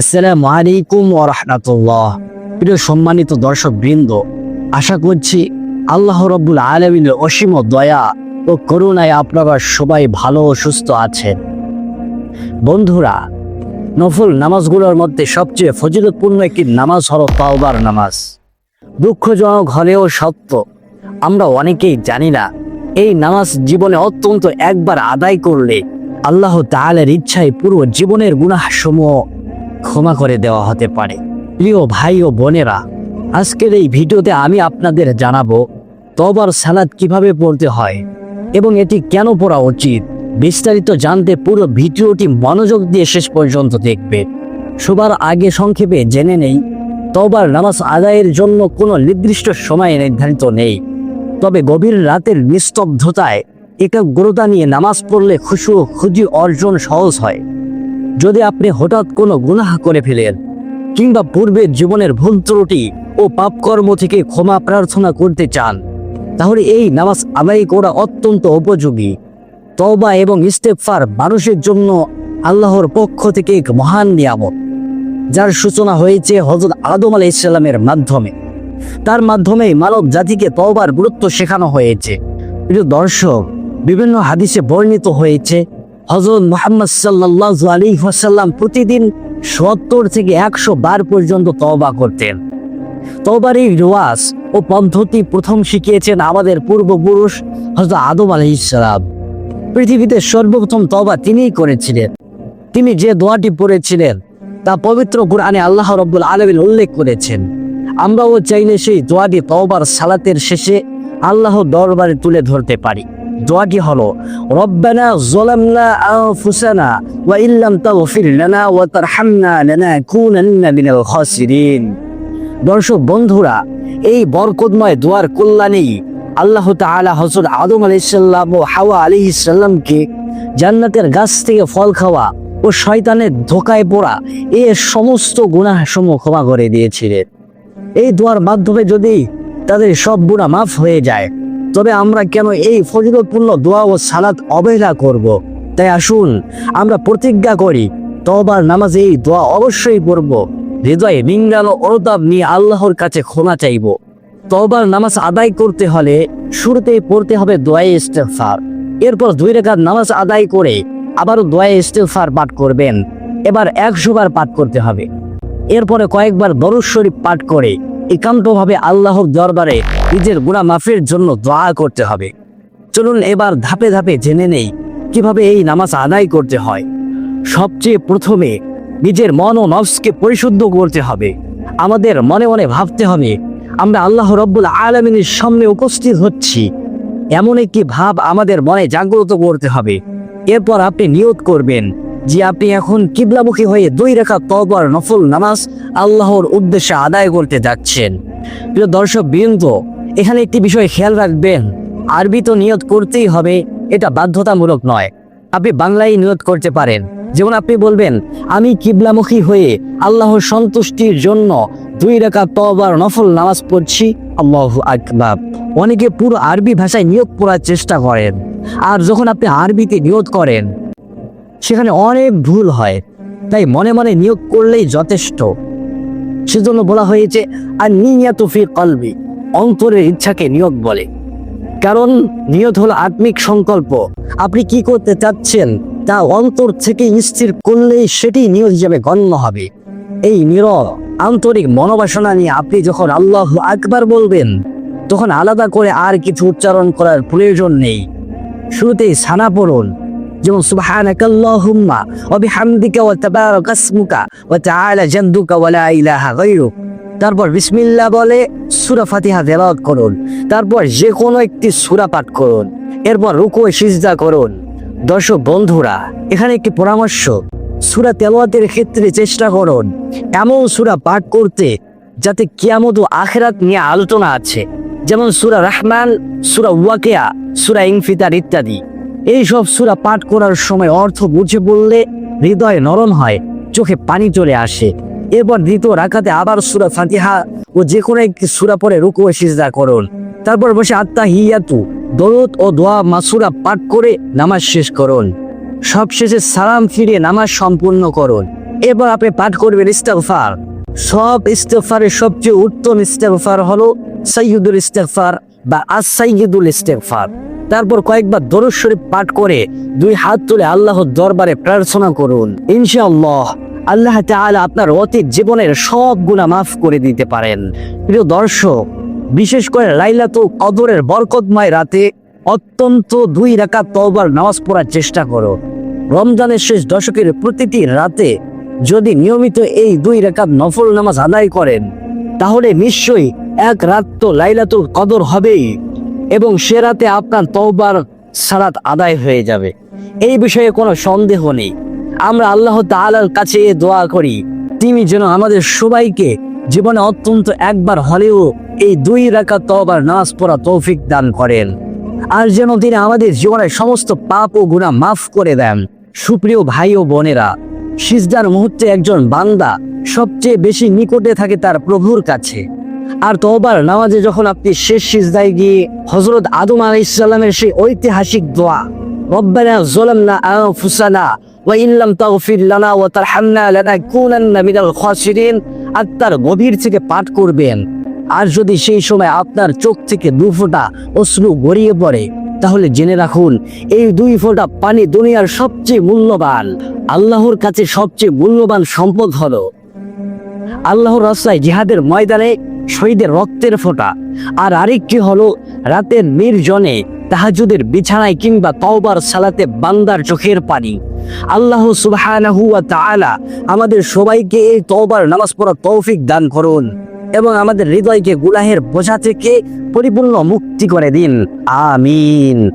আসসালামু আলাইকুম রহমতুল্লাহ। প্রিয় সম্মানিত দর্শক বৃন্দ আশা করছি আল্লাহ রব্বুল আলমিনের অসীম দয়া ও করুণায় আপনারা সবাই ভালো ও সুস্থ আছেন। বন্ধুরা, নফল নামাজগুলোর মধ্যে সবচেয়ে ফজিলতপূর্ণ একটি নামাজ হলো তাওবার নামাজ। দুঃখজনক হলেও সত্য, আমরা অনেকেই জানি না, এই নামাজ জীবনে অত্যন্ত একবার আদায় করলে আল্লাহ তাআলার ইচ্ছায় পুরো জীবনের গুনাহসমূহ ক্ষমা করে দেওয়া হতে পারে। প্রিয় ভাই ও বোনেরা, আজকের এই ভিডিওতে আমি আপনাদের জানাব তবার সালাদ কীভাবে পড়তে হয় এবং এটি কেন পড়া উচিত। বিস্তারিত জানতে পুরো ভিডিওটি মনোযোগ দিয়ে শেষ পর্যন্ত দেখবে। সবার আগে সংক্ষেপে জেনে নেই তবার নামাজ আদায়ের জন্য কোনো নির্দিষ্ট সময় নির্ধারিত নেই। তবে গভীর রাতের নিস্তব্ধতায় একাগ্রতা নিয়ে নামাজ পড়লে খুশু খুঁজি অর্জন সহজ হয়। যদি আপনি হঠাৎ কোনো গুনাহ করে ফেলেন, কিংবা পূর্বের জীবনের ভুল ত্রুটি ও পাপকর্ম থেকে ক্ষমা প্রার্থনা করতে চান, তাহলে এই নামাজ আদায় করা অত্যন্ত উপযোগী। তওবা এবং ইস্তেফার মানুষের জন্য আল্লাহর পক্ষ থেকে এক মহান নিয়ামত, যার সূচনা হয়েছে হজরত আদম আলাহ ইসলামের মাধ্যমে। তার মাধ্যমে মানব জাতিকে তওবার গুরুত্ব শেখানো হয়েছে। প্রিয় দর্শক, বিভিন্ন হাদিসে বর্ণিত হয়েছে হজরত মোহাম্মদ সাল্লাহ আলী ওয়াসাল্লাম প্রতিদিন সত্তর থেকে একশো বার পর্যন্ত তওবা করতেন। তওবার এই ও পদ্ধতি প্রথম শিখিয়েছেন আমাদের পূর্বপুরুষ হজরত আদম আলহ ইসলাম পৃথিবীতে সর্বপ্রথম তওবা তিনিই করেছিলেন। তিনি যে দোয়াটি পড়েছিলেন, তা পবিত্র কোরআনে আল্লাহ রব্বুল আলমিন উল্লেখ করেছেন। আমরাও চাইলে সেই দোয়াটি তওবার সালাতের শেষে আল্লাহ দরবারে তুলে ধরতে পারি। দোয়াটি হলো, রব্বানা জলামনা আনফুসানা ওয়া ইল্লাম তাগফির লানা ওয়া তারহামনা লানাকুনান্না মিনাল খাসিরিন। দর্শক, বন্ধুরা, এই বরকতময় দোয়ার কল্যাণেই আল্লাহ তাআলা হযরত আদম আলাইহিস সালাম ও হাওয়া আলাইহিস সালামকে জান্নাতের গাছ থেকে ফল খাওয়া ও শয়তানের ধোকায় পড়া এ সমস্ত গুনাহ সমূহ ক্ষমা করে দিয়েছিলেন। এই দোয়ার মাধ্যমে যদি তাদের সব গুণা মাফ হয়ে যায় তবে আমরা কেন এই ফজিলতপূর্ণ দোয়া ও সালাত অবহেলা করব। তাই আসুন, আমরা প্রতিজ্ঞা করি তবার নামাজে এই দোয়া অবশ্যই পড়ব। হৃদয়ে নিংড়ানো অনুতাপ নিয়ে আল্লাহর কাছে ক্ষমা চাইব। তবার নামাজ আদায় করতে হলে শুরুতেই পড়তে হবে দোয়াই ইস্তেফার এরপর দুই রেখার নামাজ আদায় করে আবারও দোয়াই ইস্তেফার পাঠ করবেন। এবার একশো বার পাঠ করতে হবে। এরপরে কয়েকবার দরুদ শরীফ পাঠ করে একান্তভাবে আল্লাহর দরবারে নিজের গুণা মাফের জন্য দোয়া করতে হবে। চলুন এবার ধাপে ধাপে জেনে নেই কীভাবে এই নামাজ আদায় করতে হয়। সবচেয়ে প্রথমে নিজের মন ও নফসকে পরিশুদ্ধ করতে হবে। আমাদের মনে মনে ভাবতে হবে, আমরা আল্লাহ রব্বুল আলমিনের সামনে উপস্থিত হচ্ছি। এমন একটি ভাব আমাদের মনে জাগ্রত করতে হবে। এরপর আপনি নিয়োগ করবেন। যে আপনি এখন কিবলামুখী হয়ে দুই রেখা তবর নফল নামাজ আল্লাহর উদ্দেশ্যে আদায় করতে যাচ্ছেন। প্রিয় দর্শক, বৃন্দ, এখানে একটি বিষয় খেয়াল রাখবেন। আরবি তো নিয়ত করতেই হবে, এটা বাধ্যতামূলক নয়। আপনি বাংলায় নিয়ত করতে পারেন। যেমন আপনি বলবেন, আমি কিবলামুখী হয়ে আল্লাহর সন্তুষ্টির জন্য দুই রেখা তবার নফল নামাজ পড়ছি। আল্লাহ আকবার। অনেকে পুরো আরবি ভাষায় নিয়োগ করার চেষ্টা করেন। আর যখন আপনি আরবিতে নিয়োগ করেন সেখানে অনেক ভুল হয়, তাই মনে মনে নিয়োগ করলেই যথেষ্ট। সেজন্য বলা হয়েছে আর নিয়াত ফি কলবি, অন্তরের ইচ্ছাকে নিয়োগ বলে। কারণ নিয়ত হলো আত্মিক সংকল্প। আপনি কি করতে চাচ্ছেন, তা অন্তর থেকে স্থির করলেই সেটি নিয়ত হিসাবে গণ্য হবে। এই নীরব আন্তরিক মনোবাসনা নিয়ে আপনি যখন আল্লাহ আকবার বলবেন, তখন আলাদা করে আর কিছু উচ্চারণ করার প্রয়োজন নেই। শুরুতেই সানা পড়ুন যেমন লা তারপর বিসমিল্লাহ বলে সূরা ফাতিহা তেলাওয়াত করুন। তারপর যে কোনো একটি সূরা পাঠ করুন। এরপর রুকু সিজদা করুন। দর্শক বন্ধুরা, এখানে একটি পরামর্শ। সূরা তেলাওয়াতের ক্ষেত্রে চেষ্টা করুন এমন সূরা পাঠ করতে যাতে কিয়ামত ও আখেরাত নিয়ে আলোচনা আছে। যেমন সূরা রহমান, সূরা ওয়াকিয়া, সূরা ইনফিতার ইত্যাদি। এই সব সূরা পাঠ করার সময় অর্থ বুঝে বললে হৃদয় নরম হয়, চোখে পানি চলে আসে। এরপর দ্বিতীয় রাখাতে আবার সূরা ফাতিহা ও যে কোনো একটি সূরা পরে রুকু ও সিজদা করুন। তারপর বসে আত্মা হিয়াতু দরুদ ও দোয়া মাসুরা পাঠ করে নামাজ শেষ করুন। সবশেষে সালাম ফিরে নামাজ সম্পূর্ণ করুন। এবার আপনি পাঠ করবেন ইস্তেগফার। সব ইস্তেগফারের সবচেয়ে উত্তম ইস্তেগফার হলো সাইয়্যিদুল ইস্তেগফার বা আস সাইয়্যিদুল ইস্তেগফার। তারপর কয়েকবার দরুদ শরীফ পাঠ করে দুই হাত তুলে আল্লাহর দরবারে প্রার্থনা করুন। ইনশাআল্লাহ আল্লাহ তাআলা আপনার অতীত জীবনের সব গুনাহ মাফ করে দিতে পারেন। প্রিয় দর্শক, বিশেষ করে লাইলাতুল কদরের বরকতময় রাতে অত্যন্ত দুই রাকাত তওবার নামাজ পড়ার চেষ্টা করো। রমজানের শেষ দশকের প্রতিটি রাতে যদি নিয়মিত এই দুই রেখাত নফল নামাজ আদায় করেন, তাহলে নিশ্চয়ই এক রাত তো লাইলাতুল কদর হবেই। এবং সে রাতে আপনার তওবার সালাত আদায় হয়ে যাবে। এই বিষয়ে কোনো সন্দেহ নেই। আমরা আল্লাহ তাআলার কাছে এ দোয়া করি, তিনি যেন আমাদের সবাইকে জীবনে অত্যন্ত একবার হলেও এই দুই রাকাত তওবার নামাজ পড়া তৌফিক দান করেন। আর যেন তিনি আমাদের জীবনের সমস্ত পাপ ও গুনাহ মাফ করে দেন। সুপ্রিয় ভাই ও বোনেরা, সিজদার মুহূর্তে একজন বান্দা সবচেয়ে বেশি নিকটে থাকে তার প্রভুর কাছে। আর তওবার নামাজে যখন আপনি শেষ সিজদায় গিয়ে হজরত আদম আলাইহিস সালামের সেই ঐতিহাসিক দোয়া, রব্বানা যালামনা আনফুসানা লানা ওয়া তারহামনা লানাকুনান্না মিনাল আত্মার গভীর থেকে পাঠ করবেন। আর যদি সেই সময় আপনার চোখ থেকে দু ফোঁটা অশ্রু গড়িয়ে পড়ে, তাহলে জেনে রাখুন, এই দুই ফোঁটা পানি দুনিয়ার সবচেয়ে মূল্যবান, আল্লাহর কাছে সবচেয়ে মূল্যবান সম্পদ হলো। আল্লাহর রাস্তায় জিহাদের ময়দানে শহীদের রক্তের ফোঁটা। আর আরেকটি হলো, রাতের নির্জনে তাহাজুদের বিছানায় কিংবা তওবার সালাতে বান্দার চোখের পানি। আল্লাহ তাআলা আমাদের সবাইকে এই তওবার নামাজ পড়ার তৌফিক দান করুন এবং আমাদের হৃদয়কে গুনাহের বোঝা থেকে পরিপূর্ণ মুক্তি করে দিন। আমিন।